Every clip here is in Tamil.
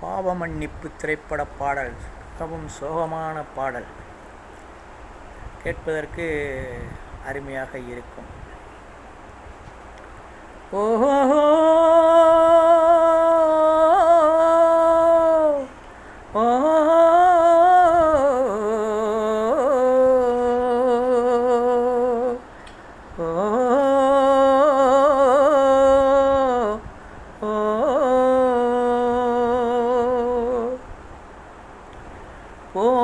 பாவமன்னிப்பு திரைப்பட பாடல் மிகவும் சோகமான பாடல். கேட்பதற்கு அருமையாக இருக்கும். ஓஹோ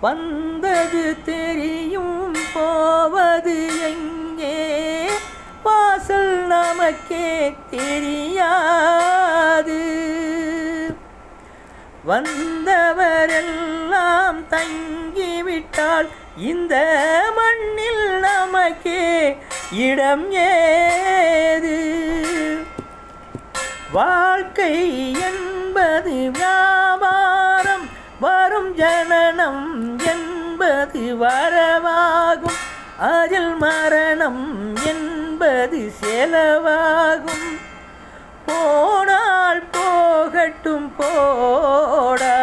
வந்தது தெரியும் போவது எங்கே? வாசல் நமக்கே தெரியாது. வந்தவரெல்லாம் தங்கிவிட்டால் இந்த மண்ணில் நமக்கே இடம் ஏது? வாழ்க்கை என்பது வியாபாரம் வரும் ஜனனம் வரவாகும். அதில் மரணம் என்பது செலவாகும். போனால் போகட்டும் போடா.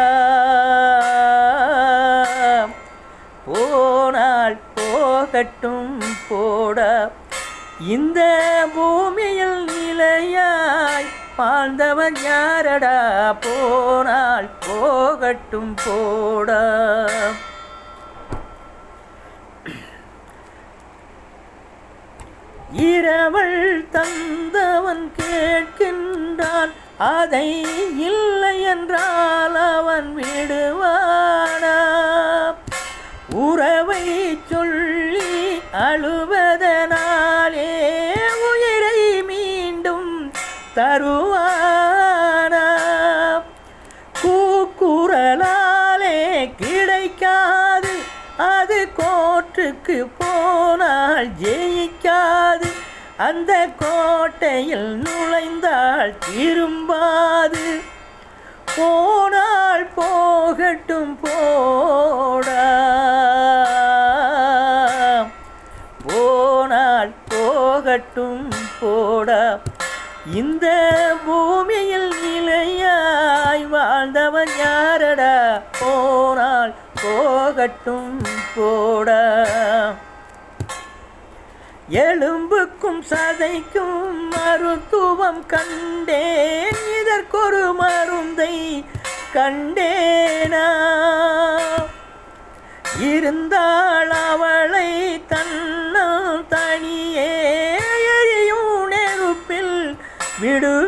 போனால் போகட்டும் போடா. இந்த பூமியில் நிலையாய் வாழ்ந்தவர் யாரடா? போனால் போகட்டும் போடா. இரவள் தந்தவன் கேட்கின்றான் அதை இல்லை என்றால் அவன் விடுவானா? உறவை சொல்லி அழுவதனாலே உயிரை மீண்டும் தருவானா? கூக்குரலாலே கிடைக்காது அது கோற்றுக்கு போனால் ஜெயிக்காது அந்த கோட்டையில் நுழைந்தால் திரும்பாது. போனால் போகட்டும் போடா. போனால் போகட்டும் போடா. இந்த பூமியில் நிலையாய் வாழ்ந்தவன் யாரடா? போனால் போகட்டும் போடா. எலும்புக்கும் சதைக்கும் மருத்துவம் கண்டேன். இதற்கொரு மருந்தை கண்டேனா? இருந்தாள் அவளை தன்னால் தனியே எரியும் நெருப்பில் விடு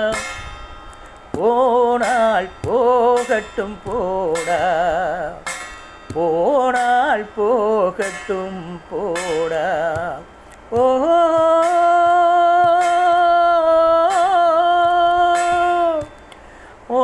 போகட்டும் போடா போனால் போகட்டும் போடா. ஓ ஓ